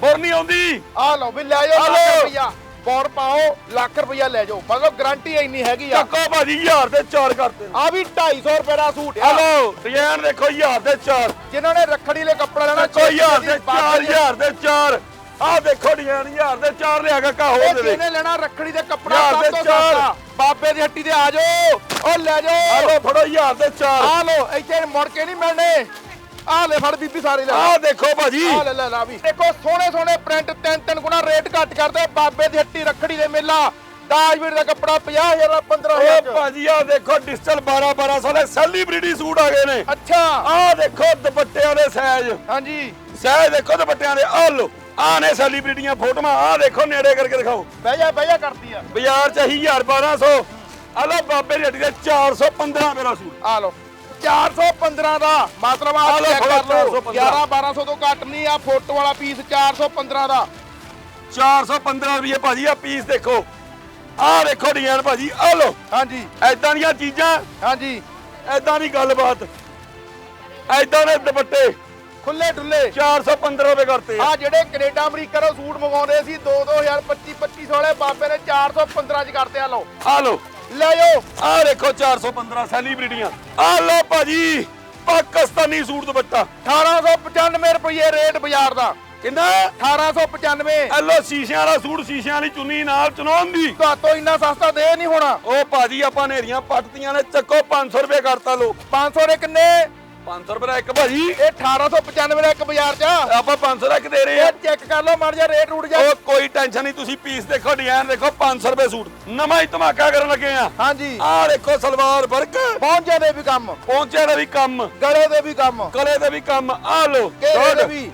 ਬੋਰ ਨਹੀਂ ਆਉਂਦੀ। ਆ ਲਓ ਵੀ ਲੈ ਜਾਓ ਆ ਲੱਖ ਲਓ। ਰੁਪਈਆ। ਬੌਰ ਪਾਓ ਲੱਖ ਰੁਪਈਆ ਲੈ ਜਾਓ। ਮਤਲਬ ਗਾਰੰਟੀ ਇੰਨੀ ਹੈਗੀ ਆ। ਚੱਕੋ ਭਾਜੀ ਹਜ਼ਾਰ ਦੇ ਚਾਰ ਕਰਤੇ। ਆ ਵੀ 250 ਰੁਪਏ ਦਾ ਸੂਟ ਆ। ਹਲੋ ਡਿਜ਼ਾਈਨ ਦੇਖੋ ਹਜ਼ਾਰ ਦੇ ਚਾਰ। ਜਿਨ੍ਹਾਂ ਨੇ ਰੱਖੜੀ ਲਈ ਕੱਪੜਾ ਲੈਣਾ ਦੇਖੋ ਹਜ਼ਾਰ ਦੇ ਚਾਰ ਹਜ਼ਾਰ ਦੇ ਚਾਰ। ਆਹ ਦੇਖੋ ਡਿਜ਼ਾਈਨ ਹਜ਼ਾਰ ਦੇ ਚਾਰ ਲਿਆ ਕਾਕਾ ਹੋਰ ਉਹ ਦੇ ਦੇ। ਜਿਹਨੇ ਲੈਣਾ ਰੱਖੜੀ ਦੇ ਕੱਪੜਾ? ਸਭ ਤੋਂ ਚਾਰ। ਸਸਤਾ। ਬਾਬੇ ਦੀ ਹੱਟੀ ਤੇ ਆ ਜਾਓ। ਉਹ ਲੈ ਜਾਓ। ਹਲੋ ਫੜੋ ਹਜ਼ਾਰ ਦੇ ਚਾਰ। ਆ ਲਓ ਇੱਥੇ ਮੁੜ ਕੇ ਨਹੀਂ ਮਿਲਣੇ। ਆ ਲੈ ਫੜ ਬੀਬੀ ਸਾਰੇ ਲੈ। ਆਹ ਦੇਖੋ ਭਾਜੀ। ਆ ਲੈ ਲੈ ਲਾ ਵੀ। ਦੇਖੋ ਸੋਹਣੇ ਸੋਹਣੇ ਪ੍ਰਿੰਟ ਤਿੰਨ ਤਿੰਨ ਗੁਣਾ ਰੇਟ ਘੱਟ ਕਰਦੇ। ਬਾਬੇ ਦੀ ਹੱਟੀ ਰੱਖੜੀ ਦੇ ਮੇਲਾ। ਦਾਜਵੀਰ ਦਾ ਕੱਪੜਾ 50000 ਦਾ 15000 ਓ ਭਾਜੀ ਆਹ ਦੇਖੋ ਡਿਜੀਟਲ 12 1200 ਦੇ ਸੈਲੀਬ੍ਰਿਟੀ ਸੂਟ ਆ ਗਏ ਨੇ। ਅੱਛਾ। ਆਹ ਦੇਖੋ ਦੁਪੱਟਿਆਂ ਦੇ ਸਾਈਜ਼ ਹਾਂਜੀ। ਸਾਈਜ਼ ਦੇਖੋ ਦੁਪੱਟਿਆਂ ਦੇ। ਆਹ ਲੋ ਆਹ ਨੇ ਸੈਲੀਬ੍ਰਿਟੀਆਂ ਫੋਟੋਆਂ। ਆਹ ਦੇਖੋ ਨੇੜੇ ਕਰਕੇ ਦਿਖਾਓ। ਬਹਿ ਜਾ ਬਹਿ ਜਾ ਕਰਦੀ ਆ। ਬਾਜ਼ਾਰ ਚ 1000 1200 ਆ ਲੋ ਬਾਬੇ ਦੀ ਹੱਟੀ ਦੇ 415 ਮੇਰਾ ਸੂਟ। ਆ ਲਓ। 415 ਦਾ ਮਤਲਬ ਆ ਲਓ। ਚੈੱਕ ਕਰ ਲਓ 415 11 1200 ਤੋਂ ਘੱਟ ਨਹੀਂ ਆ ਫੁੱਟ ਵਾਲਾ ਪੀਸ 415 ਦਾ। 415 ਰੁਪਏ ਭਾਜੀ ਆ ਪੀਸ ਦੇਖੋ। ਆਹ ਦੇਖੋ ਡਿਜ਼ਾਈਨ ਭਾਜੀ ਆ ਲੋ ਹਾਂਜੀ। ਐਦਾਂ ਦੀਆਂ ਚੀਜ਼ਾਂ ਹਾਂਜੀ। ਐਦਾਂ ਦੀ ਗੱਲਬਾਤ। ਐਦਾਂ ਦੇ ਦੁਪੱਟੇ। ਖੁੱਲੇ ਡੁੱਲੇ। 415 ਰੁਪਏ ਕਰਤੇ ਆ। ਜਿਹੜੇ ਕੈਨੇਡਾ ਅਮਰੀਕਾ ਤੋਂ ਸੂਟ ਮੰਗਾਉਂਦੇ ਸੀ 2 2025 2500 ਵਾਲੇ ਬਾਬੇ ਨੇ 415 ਚ ਕਰਤੇ ਆ ਲਓ। ਆ ਲੋ ਲੈ ਜਾਓ ਆ ਦੇਖੋ 415 ਸੈਲੀਬ੍ਰਿਟੀਆਂ। ਆ ਲੋ ਭਾਜੀ ਪਾਕਿਸਤਾਨੀ ਸੂਟ ਦੁਪੱਟਾ। 1895 ਰੁਪਏ ਰੇਟ ਬਾਜ਼ਾਰ ਦਾ। ਕਿੰਨਾ? 1895 ਆ ਲੋ ਸ਼ੀਸ਼ਿਆਂ ਵਾਲਾ ਸੂਟ ਸ਼ੀਸ਼ਿਆਂ ਵਾਲੀ ਚੁੰਨੀ ਨਾਲ ਚੁਣਾਉਣ ਦੀ। ਤੁਹਾਤੋਂ ਇੰਨਾ ਸਸਤਾ ਦੇ ਨਹੀਂ ਹੋਣਾ। ਉਹ ਭਾਜੀ ਆਪਾਂ ਨੇਰੀਆਂ ਪੱਟਤੀਆਂ ਨੇ ਚੱਕੋ 500 ਰੁਪਏ ਕਰਤਾ ਲੋ 500 ਦੇ ਕਿੰਨੇ? 500 ਰੁਪਏ ਦਾ ਇੱਕ ਭਾਜੀ। ਇਹ 1895 ਦਾ ਇੱਕ ਬਾਜ਼ਾਰ ਚ। ਆ। ਆਪਾਂ 500 ਦਾ ਇੱਕ ਦੇ ਰਹੇ ਆ। ਇਹ ਚੈੱਕ ਕਰ ਲਓ ਮਰ ਜਾ ਰੇਟ ਰੂਟ ਜਾ। ਉਹ ਕੋਈ ਟੈਨਸ਼ਨ ਨਹੀਂ ਤੁਸੀਂ ਪੀਸ ਦੇਖੋ ਡਿਜ਼ਾਈਨ ਦੇਖੋ 500 ਰੁਪਏ ਸੂਟ। ਨਵਾਂ ਹੀ ਧਮਾਕਾ ਕਰਨ ਲੱਗੇ ਆ। ਹਾਂਜੀ। ਆਹ ਦੇਖੋ ਸਲਵਾਰ ਵਰਕ। ਪਹੁੰਚੇ ਦੇ ਵੀ ਕੰਮ। ਪਹੁੰਚੇ ਦਾ ਵੀ ਕੰਮ। ਗਲੇ ਦੇ ਵੀ ਕੰਮ। ਗਲੇ ਦੇ ਵੀ ਕੰਮ। ਆ ਲੋ ਘੇਰੇ ਦੇ ਵੀ।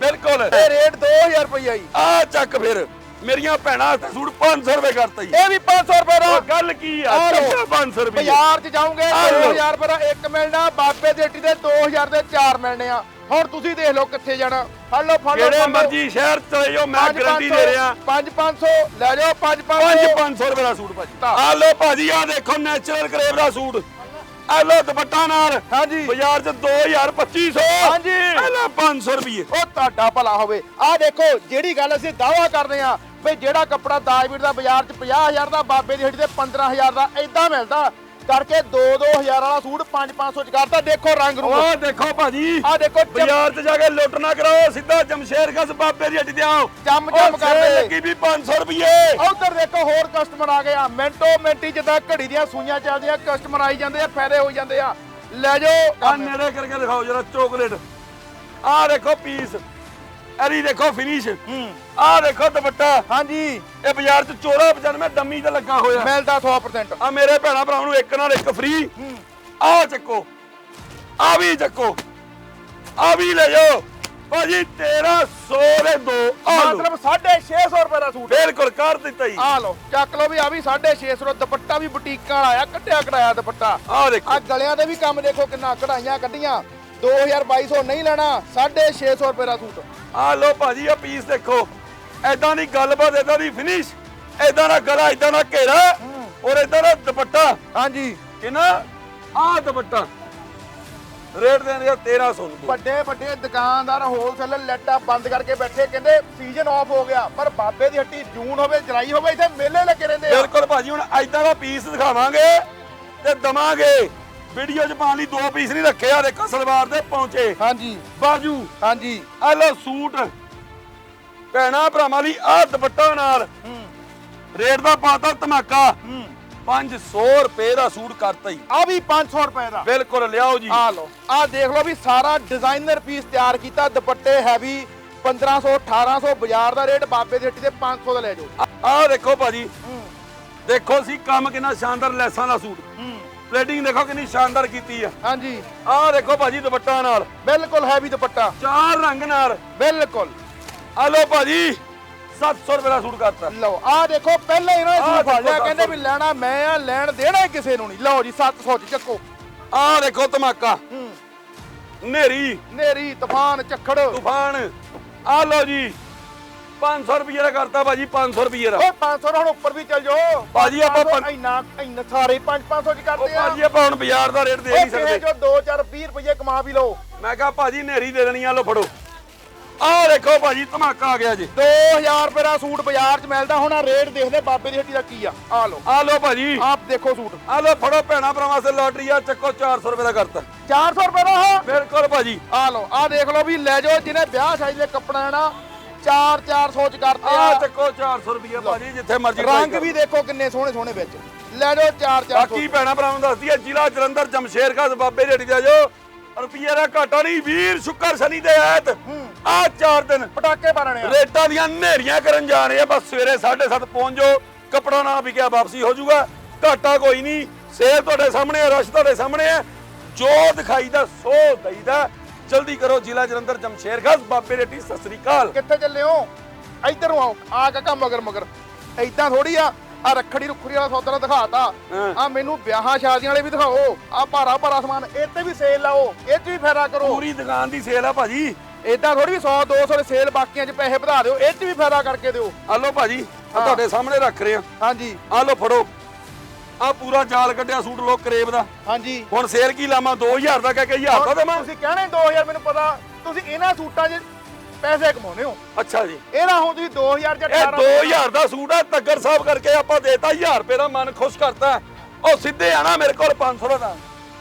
ਬਿਲਕੁਲ। ਇਹ ਰੇਟ 2000 ਰੁਪਈਆ ਜੀ ਆ ਚੱਕ ਫਿਰ। ਮੇਰੀਆਂ ਭੈਣਾਂ ਤੇ ਸੂਟ 500 ਰੁਪਏ ਕਰਤਾ ਜੀ। ਇਹ ਵੀ 500 ਰੁਪਏ ਦਾ। ਗੱਲ ਕੀ ਆ? ਆ ਲਓ। ਚੱਕਾ 500 ਰੁਪਏ? ਬਾਜ਼ਾਰ 'ਚ ਜਾਓਗੇ ਆ ਲਓ। 2000 ਰੁਪਏ ਦਾ ਇੱਕ ਮਿਲਣਾ ਬਾਬੇ ਦੇ ਹੱਟੀ ਦੇ 2000 ਦੇ ਚਾਰ ਮਿਲਣੇ ਆ। ਹੁਣ ਤੁਸੀਂ ਦੇਖ ਲਓ ਕਿੱਥੇ ਜਾਣਾ। ਫੜ ਲਓ ਫੜ ਲਓ ਜਿਹੜੇ ਫੜ। ਲਓ। ਮਰਜ਼ੀ ਸ਼ਹਿਰ ਚਲੇ ਜਾਓ ਮੈਂ ਪੰਜ ਗਾਰੰਟੀ ਪੰਜ ਦੇ ਸੌ, ਰਿਹਾ। ਪੰਜ 500 ਲੈ ਜਾਓ 5 5 500 500 ਰੁਪਏ ਦਾ ਸੂਟ ਭਾਜੀ। ਤਾਂ। ਆ ਲੋ ਭਾਜੀ ਆ ਦੇਖੋ ਨੈਚੁਰਲ ਕਰੇਵ ਦਾ ਸੂਟ। ਆ ਲੋ ਦੁਪੱਟਾ ਨਾਲ। ਹਾਂਜੀ। ਬਾਜ਼ਾਰ 'ਚ 2000 2500 ਹਾਂਜੀ। ਆ ਲੋ 500 ਰੁਪਏ ਉਹ ਤੁਹਾਡਾ ਭਲਾ ਹੋਵੇ। ਆਹ ਦੇਖੋ ਜਿਹੜੀ ਗੱਲ ਅਸੀਂ ਦਾਵਾ ਕਰਦੇ ਆ ਵੀ ਜਿਹੜਾ ਕੱਪੜਾ ਦਾਜਵੀਰ ਦਾ ਬਾਜ਼ਾਰ 'ਚ 50000 ਦਾ ਬਾਬੇ ਦੀ ਹੱਟੀ ਤੇ 15000 ਦਾ ਐਦਾਂ ਮਿਲਦਾ। ਕਰਕੇ 2-2000 ਵਾਲਾ ਸੂਟ 5-500 ਚ ਕਰਤਾ। ਦੇਖੋ ਰੰਗ ਨੂੰ ਉਹ ਦੇਖੋ ਭਾਜੀ। ਆਹ ਦੇਖੋ ਬਾਜ਼ਾਰ 'ਚ ਜਾ ਕੇ ਲੁੱਟ ਨਾ ਕਰਾਓ ਸਿੱਧਾ ਜਮਸ਼ੇਰ ਗਸ ਬਾਬੇ ਦੀ ਹੱਟੀ ਤੇ ਆਓ। ਚਮ ਉਹ ਚਮ ਕਰਦੇ ਲੱਗੀ ਵੀ 500 ਰੁਪਏ ਉਧਰ ਦੇਖੋ ਹੋਰ ਕਸਟਮਰ ਆ ਗਏ ਆ। ਮਿੰਟੋ ਮਿੰਟੀ ਜਿੱਦਾਂ ਘੜੀ ਦੀਆਂ ਸੂਈਆਂ ਚੱਲਦੀਆਂ ਕਸਟਮਰ ਆਈ ਜਾਂਦੇ ਆ ਫਾਇਦੇ ਹੋਈ ਜਾਂਦੇ ਆ। ਲੈ ਜਾਓ। ਆ ਨੇੜੇ ਕਰਕੇ ਦਿਖਾਓ ਜਰਾ ਚੋਕਲੇਟ ਆ ਦੇਖੋ ਪੀਸ ਐਰੀ ਦੇਖੋ ਫਿਨਿਸ਼ ਹੂੰ। ਆ ਦੇਖੋ ਦੁਪੱਟਾ। ਹਾਂਜੀ। ਇਹ ਬਾਜ਼ਾਰ 'ਚ 1495 ਡੰਮੀ ਤੇ ਲੱਗਾ ਹੋਇਆ। ਮਿਲਦਾ 100% ਆ ਮੇਰੇ ਭੈਣਾ ਭਰਾਵਾਂ ਨੂੰ ਇੱਕ ਨਾਲ ਇੱਕ ਫ੍ਰੀ ਹੂੰ। ਆ ਚੱਕੋ। ਆ ਵੀ ਚੱਕੋ। ਆ ਵੀ ਲੈ ਜਾਓ। ਭਾਜੀ 1300 ਦੇ ਦੋ। ਆ ਮਤਲਬ 650 ਰੁਪਏ ਦਾ ਸੂਟ ਬਿਲਕੁਲ ਕਰ ਦਿੱਤਾ ਜੀ। ਆ ਲਓ ਚੱਕ ਲਓ ਵੀ ਆ ਵੀ 650 ਦਾ ਦੁਪੱਟਾ ਵੀ ਬੁਟੀਕਾਂ ਵਾਲਾ ਆਇਆ ਕੱਟਿਆ ਕਢਾਇਆ ਦੁਪੱਟਾ। ਆ ਦੇਖੋ। ਆ ਗਲਿਆਂ ਦੇ ਵੀ ਕੰਮ ਦੇਖੋ ਕਿੰਨਾ ਕਢਾਈਆਂ ਕੱਢੀਆਂ। 2200 ਨਹੀਂ ਲੈਣਾ 650 ਰੁਪਏ ਦਾ ਸੂਟ। ਆ ਲਓ ਭਾਜੀ ਆ ਪੀਸ ਦੇਖੋ। ਐਦਾਂ ਦੀ ਗੱਲਬਾਤ ਐਦਾਂ ਦੀ ਫਿਨਿਸ਼ ਐਦਾਂ ਦਾ ਗਲਾ ਐਦਾਂ ਦਾ ਘੇਰਾ ਔਰ ਐਦਾਂ ਦਾ ਦੁਪੱਟਾ। ਹਾਂਜੀ। ਕਿੰਨਾ? ਆ ਦੁਪੱਟਾ। ਰੇਟ ਦੇ ਰਿਹਾ 1300 ਨੂੰ ਵੱਡੇ ਵੱਡੇ ਦੁਕਾਨਦਾਰ ਹੋਲਸੇਲਰ ਲੈਟਾ ਬੰਦ ਕਰਕੇ ਬੈਠੇ ਕਹਿੰਦੇ ਸੀਜ਼ਨ ਆਫ ਹੋ ਗਿਆ ਪਰ ਬਾਬੇ ਦੀ ਹੱਟੀ ਜੂਨ ਹੋਵੇ ਜੁਲਾਈ ਹੋਵੇ ਇੱਥੇ ਮੇਲੇ ਲੱਗੇ ਰਹਿੰਦੇ ਬਿਲਕੁਲ ਭਾਜੀ ਹੁਣ ਐਦਾਂ ਦਾ ਪੀਸ ਦਿਖਾਵਾਂਗੇ ਤੇ ਦਵਾਂਗੇ। ਵੀਡੀਓ 'ਚ ਪਾਉਣ ਲਈ ਦੋ ਪੀਸ ਨਹੀਂ ਰੱਖੇ ਆ ਦੇਖੋ ਸਲਵਾਰ ਦੇ ਪੌਂਚੇ। ਹਾਂਜੀ। ਬਾਜੂ। ਹਾਂਜੀ। ਆ ਲਓ ਸੂਟ। ਭੈਣਾ ਭਰਾਵਾਂ ਲਈ ਆ ਦੁਪੱਟਾ ਨਾਲ। ਰੇਟ ਦਾ ਪਾਤਾ ਧਮਾਕਾ। ਹੂੰ। 500 ਰੁਪਏ ਦਾ ਸੂਟ ਕਰਤਾ ਹੀ ਆ ਵੀ 500 ਰੁਪਏ ਦਾ। ਬਿਲਕੁਲ ਲਿਆਓ ਜੀ। ਆ ਲਓ। ਆ ਦੇਖ ਲਓ ਵੀ ਸਾਰਾ ਡਿਜ਼ਾਈਨਰ ਪੀਸ ਤਿਆਰ ਕੀਤਾ। ਦੁਪੱਟੇ ਹੈਵੀ 1500 1800 ਬਾਜ਼ਾਰ ਦਾ ਰੇਟ ਬਾਬੇ ਦੀ ਹੱਟੀ ਤੇ 500 ਦਾ ਲੈ ਜਾਓ। ਆ ਦੇਖੋ ਭਾਜੀ। ਦੇਖੋ ਸੀ ਕੰਮ ਕਿੰਨਾ ਸ਼ਾਨਦਾਰ ਲੈਸਾਂ ਦਾ ਸੂਟ। ਪਲੇਟਿੰਗ ਦੇਖੋ ਕਿੰਨੀ ਸ਼ਾਨਦਾਰ ਕੀਤੀ ਆ। ਹਾਂਜੀ। ਆ ਦੇਖੋ ਭਾਜੀ ਦੁਪੱਟਾ ਨਾਲ। ਬਿਲਕੁਲ ਹੈਵੀ ਦੁਪੱਟਾ। ਚਾਰ ਰੰਗ ਨਾਲ। ਬਿਲਕੁਲ। ਆ ਲਓ ਭਾਜੀ 700 ਰੁਪਏ ਦਾ ਸੂਟ ਕਰਤਾ। ਲਓ ਆ ਦੇਖੋ ਪਹਿਲਾਂ ਇਹਨਾਂ ਨੇ ਆਹ ਸੂਟ ਫੜ ਦੇਖੋ ਕਹਿੰਦੇ 700 ਵੀ ਲੈਣਾ ਮੈਂ ਆ ਲੈਣ ਦੇਣਾ ਹੀ ਕਿਸੇ ਨੂੰ ਨਹੀਂ। ਲਓ ਜੀ 700 ਚ ਚੱਕੋ। ਆ ਦੇਖੋ ਧਮਾਕਾ। ਹੂੰ। ਨੇਰੀ ਨੇਰੀ ਤੂਫਾਨ ਓਏ ਤੂਫਾਨ। ਆ ਲਓ ਜੀ। 500 ਰੁਪਏ ਦਾ ਕਰਤਾ ਭਾਜੀ 500 ਰੁਪਏ ਦਾ। 500 ਹੁਣ ਉੱਪਰ ਵੀ ਚੱਲ ਜਾਓ। ਭਾਜੀ ਆਪਾਂ 500 ਇੰਨਾ ਇੰਨਾ ਸਾਰੇ 5 500 ਚ ਉਹ ਕਰਦੇ ਆ। ਭਾਜੀ ਆਪਾਂ ਹੁਣ ਬਾਜ਼ਾਰ ਦਾ ਰੇਟ ਦੇ ਨਹੀਂ ਸਕਦੇ। ਚੋਂ 2 4 20 ਰੁਪਏ ਕਮਾ ਵੀ ਲਓ। ਮੈਂ ਕਿਹਾ ਭਾਜੀ ਨੇਰੀ ਦੇ ਦੇਣੀ ਆ ਲਓ ਫੜੋ। ਆ ਦੇਖੋ ਭਾਜੀ ਧਮਾਕਾ ਆ ਗਿਆ ਜੀ। 2000 ਰੁਪਏ ਦਾ ਸੂਟ ਬਾਜ਼ਾਰ 'ਚ ਮਿਲਦਾ ਹੁਣ ਆਹ ਰੇਟ ਦੇਖਦੇ ਬਾਬੇ ਦੀ ਹੱਟੀ ਦਾ ਕੀ ਆ। ਆ ਲਓ। ਆ ਲਓ ਭਾਜੀ। ਆਪ ਦੇਖੋ ਸੂਟ। ਆ ਲਓ ਫੜੋ ਭੈਣਾ ਭਰਾਵਾਂ ਸੇ ਲੋਟਰੀ ਆ ਚੱਕੋ 400 ਰੁਪਏ ਦਾ ਕਰਤਾ। 400 ਰੁਪਏ ਦਾ? ਆ ਬਿਲਕੁਲ ਭਾਜੀ। ਆ ਲਓ ਆ ਦੇਖ ਲਓ ਵੀ ਲੈ ਜਾਓ ਜਿਹਨੇ ਵਿਆਹ ਸ਼ਾਦੀ ਦੇ ਕੱਪੜਾ ਨਾ 4 400 ਚ ਕਰਤੇ ਆ। ਆ ਚੱਕੋ 400 ਰੁਪਏ ਭਾਜੀ ਜਿੱਥੇ ਮਰਜ਼ੀ ਰੰਗ ਵੀ ਦੇਖੋ ਕਿੰਨੇ ਸੋਹਣੇ ਸੋਹਣੇ ਵਿੱਚ। ਲੈ ਜਾਓ 4 400 ਬਾਕੀ ਭੈਣਾ ਭਰਾਵਾਂ ਨੂੰ ਦੱਸਦੀ ਹੈ ਜ਼ਿਲ੍ਹਾ ਜਲੰਧਰ ਜਮਸ਼ੇਰ ਖਾਸ ਬਾਬੇ ਰੇੜੀ ਆ ਜਾਓ। ਰੁਪਈਏ ਦਾ ਘਾਟਾ ਨਹੀਂ ਵੀਰ ਸ਼ੁੱਕਰ ਸ਼ਨੀ ਦੇ ਐਤ। ਆ ਚਾਰ ਦਿਨ ਪਟਾਕੇ ਆ। ਰੇਟਾਂ ਦੀਆਂ ਨੇਰੀਆਂ ਕਰਨ ਜਾ ਰਹੇ ਆ। ਬਸ ਸਵੇਰੇ 7:30 ਪਹੁੰਚ ਜਾਓ। ਕਪੜਾ ਨਾ ਵਿਕਿਆ ਵਾਪਸੀ ਹੋ ਜਾਊਗਾ। ਘਾਟਾ ਕੋਈ ਨਹੀਂ। ਸੇਲ ਤੁਹਾਡੇ ਸਾਹਮਣੇ ਆ ਰਸ਼ ਤੁਹਾਡੇ ਸਾਹਮਣੇ ਆ। ਜੋ ਦਿਖਾਈਦਾ ਸੋ ਦਈਦਾ ਜਲਦੀ ਕਰੋ ਜ਼ਿਲ੍ਹਾ ਜਲੰਧਰ ਜਮਸ਼ੇਰ ਖਾਸ ਬਾਬੇ ਰੇਟੀ ਸਤਿ ਸ੍ਰੀ ਅਕਾਲ। ਕਿੱਥੇ ਚੱਲੇ ਹੋ? ਇੱਧਰ ਆਓ। ਆ ਕਾਕਾ ਮਗਰ ਮਗਰ। ਐਦਾਂ ਥੋੜੀ ਆ। ਆ ਰੱਖੜੀ ਰੁੱਖੜੀ ਵਾਲਾ ਸੌਦਾ ਤਾਂ ਦਿਖਾਤਾ। ਆ ਮੈਨੂੰ ਵਿਆਹਾਂ ਸ਼ਾਦੀਆਂ ਵਾਲੇ ਵੀ ਦਿਖਾਓ। ਆ ਭਾਰਾ ਭਾਰਾ ਸਮਾਨ ਇਹ ਤੇ ਵੀ ਸੇਲ ਲਾਓ। ਇਹ 'ਚ ਵੀ ਫਾਇਦਾ ਕਰੋ। ਪੂਰੀ ਦੁਕਾਨ ਦੀ ਸੇਲ ਆ ਭਾਜੀ। ਇਦਾਂ ਥੋੜੀ 100 200 ਦੇ ਸੇਲ ਬਾਕੀਆਂ 'ਚ ਪੈਸੇ ਵਧਾ ਦਿਓ। ਇਹ 'ਚ ਵੀ ਫਾਇਦਾ ਕਰਕੇ ਦਿਓ। ਆ ਲਓ ਭਾਜੀ ਆ। ਤੁਹਾਡੇ ਸਾਹਮਣੇ ਰੱਖ ਰਹੇ ਆ। ਹਾਂਜੀ। ਆ ਲਓ ਫੜੋ। ਆ ਪੂਰਾ ਜਾਲ ਕੱਢਿਆ ਸੂਟ ਲੋ ਕਰੇਬ ਦਾ। ਹਾਂਜੀ। ਹੁਣ ਸੇਲ ਕੀ ਲਾਵਾਂ? 2000 ਦਾ ਕਹਿ ਕੇ 1000 ਦਾ ਦੇਵਾਂ? ਤੁਸੀਂ ਕਹਿਣੇ 2000 ਮੈਨੂੰ ਪਤਾ। ਤੁਸੀਂ ਇਹਨਾਂ ਸੂਟਾਂ 'ਚ ਪੈਸੇ ਕਮਾਉਨੇ ਹੋ। ਅੱਛਾ ਜੀ। ਇਹ ਨਾ ਤੁਸੀਂ 2000 ਜਾਂ ਇਹ 18 2000 ਦਾ ਸੂਟ ਆ ਤੱਗਰ ਸਾਹਿਬ ਕਰਕੇ ਆਪਾਂ ਦੇਤਾ 1000 ਰੁਪਏ ਦਾ ਮਨ ਖੁਸ਼ ਕਰਤਾ। ਉਹ ਸਿੱਧੇ ਆ ਨਾ ਮੇਰੇ ਕੋਲ 500 ਦਾ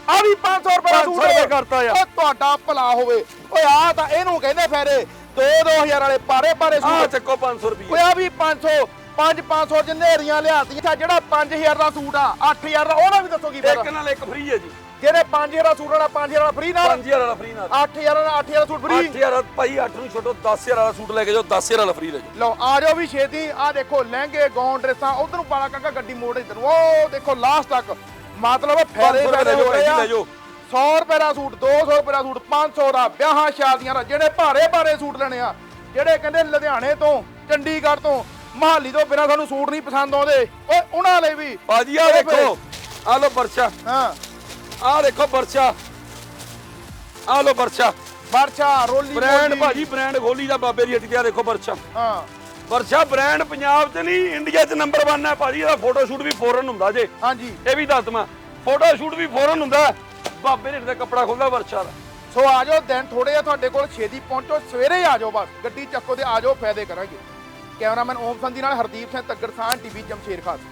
ਆ ਵੀ 500 ਰੁਪਏ ਦਾ 500 ਸੂਟ ਰੁਪਏ ਕਰਤਾ ਯਾਰ। ਉਹ ਤੁਹਾਡਾ ਭਲਾ ਹੋਵੇ। ਓਏ ਆ ਤਾਂ ਇਹਨੂੰ ਕਹਿੰਦੇ ਫਾਇਦੇ 2-2000 ਵਾਲੇ ਪਾਰੇ ਪਾਰੇ ਆ ਸੂਟ। ਚੱਕੋ 500 ਰੁਪਏ ਓਏ ਆ ਵੀ 500 5-500 ਜਿੰਨੇਰੀਆਂ ਲਿਆਤੀਆਂ। ਅੱਛਾ ਜਿਹੜਾ 5000 ਦਾ ਸੂਟ ਆ 8000 ਦਾ ਉਹਦਾ ਵੀ ਦੱਸੋ ਕੀ ਇੱਕ ਫਾਇਦਾ ਨਾਲ ਇੱਕ ਫ੍ਰੀ ਹੈ ਜੀ। ਜਿਹੜੇ 5000 ਦਾ ਸੂਟ ਵਾਲਾ 5000 ਦਾ ਫ੍ਰੀ ਨਾਲ? 5000 ਵਾਲਾ ਫ੍ਰੀ ਨਾਲ। 8000 ਦਾ 8000 ਦਾ ਸੂਟ ਫ੍ਰੀ 8000 ਭਾਈ 8 ਨੂੰ ਛੱਡੋ 10000 ਵਾਲਾ ਸੂਟ ਲੈ ਕੇ ਜਾਓ 10000 ਵਾਲਾ ਫ੍ਰੀ ਲੈ ਜਾਓ। ਲਓ ਆ ਜਾਓ ਵੀ ਛੇਤੀ। ਆ ਦੇਖੋ ਲਹਿੰਗੇ ਗੌਨ ਡਰੈਸਾਂ ਉਧਰ ਨੂੰ ਪਾਲਾ ਕਾਕਾ ਗੱਡੀ ਮੋੜ ਇੱਧਰ ਨੂੰ। ਉਹ ਦੇਖੋ ਲਾਸਟ ਤੱਕ। ਮਤਲਬ ਫਾਇਦੇ 500 ਫਾਇਦੇ ਲੈ ਜਾਓ, ਹੋ ਰਹੇ ਆ। ਲੈ ਜਾਓ। 100 ਰੁਪਏ ਦਾ ਸੂਟ 200 ਰੁਪਏ ਦਾ ਸੂਟ 500 ਦਾ ਵਿਆਹਾਂ ਸ਼ਾਦੀਆਂ ਦਾ ਜਿਹੜੇ ਭਾਰੇ ਭਾਰੇ ਸੂਟ ਲੈਣੇ ਆ। ਜਿਹੜੇ ਕਹਿੰਦੇ ਲੁਧਿਆਣੇ ਤੋਂ ਚੰਡੀਗੜ੍ਹ ਤੋਂ ਮਹਾਲੀ ਤੋਂ ਬਿਨਾਂ ਸਾਨੂੰ ਸੂਟ ਨਹੀਂ ਪਸੰਦ ਆਉਂਦੇ। ਓਏ ਉਹਨਾਂ ਲਈ ਵੀ। ਭਾਜੀ ਆ ਦੇਖੋ। ਆ ਲਓ ਬਰਛਾ। ਹਾਂ। ਆ ਦੇਖੋ ਬਰਛਾ। ਆ ਲਓ ਬਰਛਾ। ਵਰਛਾ ਰੋਲੀ ਬ੍ਰਾਂਡ ਮੋਲੀ। ਭਾਜੀ ਬ੍ਰਾਂਡ ਖੋਲੀ ਦਾ ਬਾਬੇ ਦੀ ਹੱਟੀ ਤੇ ਆ ਦੇਖੋ ਬਰਛਾ। ਹਾਂ। ਵਰਸ਼ਾ ਬ੍ਰਾਂਡ ਪੰਜਾਬ 'ਚ ਨਹੀਂ ਇੰਡੀਆ 'ਚ ਨੰਬਰ 1 ਹੈ ਭਾਜੀ ਇਹਦਾ ਫੋਟੋ ਸ਼ੂਟ ਵੀ ਫੋਰਨ ਹੁੰਦਾ ਜੇ। ਹਾਂਜੀ। ਇਹ ਵੀ ਦੱਸ ਦਵਾਂ ਫੋਟੋ ਸ਼ੂਟ ਵੀ ਫੋਰਨ ਹੁੰਦਾ ਹੈ। ਬਾਬੇ ਨੇ ਦਾ ਕੱਪੜਾ ਖੋਲਦਾ ਵਰਸ਼ਾ ਦਾ। ਸੋ ਆ ਜਾਓ ਦਿਨ ਥੋੜੇ ਆ ਤੁਹਾਡੇ ਕੋਲ ਛੇਤੀ ਪਹੁੰਚੋ ਸਵੇਰੇ ਹੀ ਆ ਜਾਓ ਬਸ। ਗੱਡੀ ਚੱਕੋ ਤੇ ਆ ਜਾਓ ਫਾਇਦੇ ਕਰਾਂਗੇ। ਕੈਮਰਾਮੈਨ ਓਮ ਸੰਧੀ ਨਾਲ ਹਰਦੀਪ ਸਿੰਘ ਤੱਗੜਸਾਨ ਟੀਵੀ ਜਮਸ਼ੇਰ ਖਾਸ।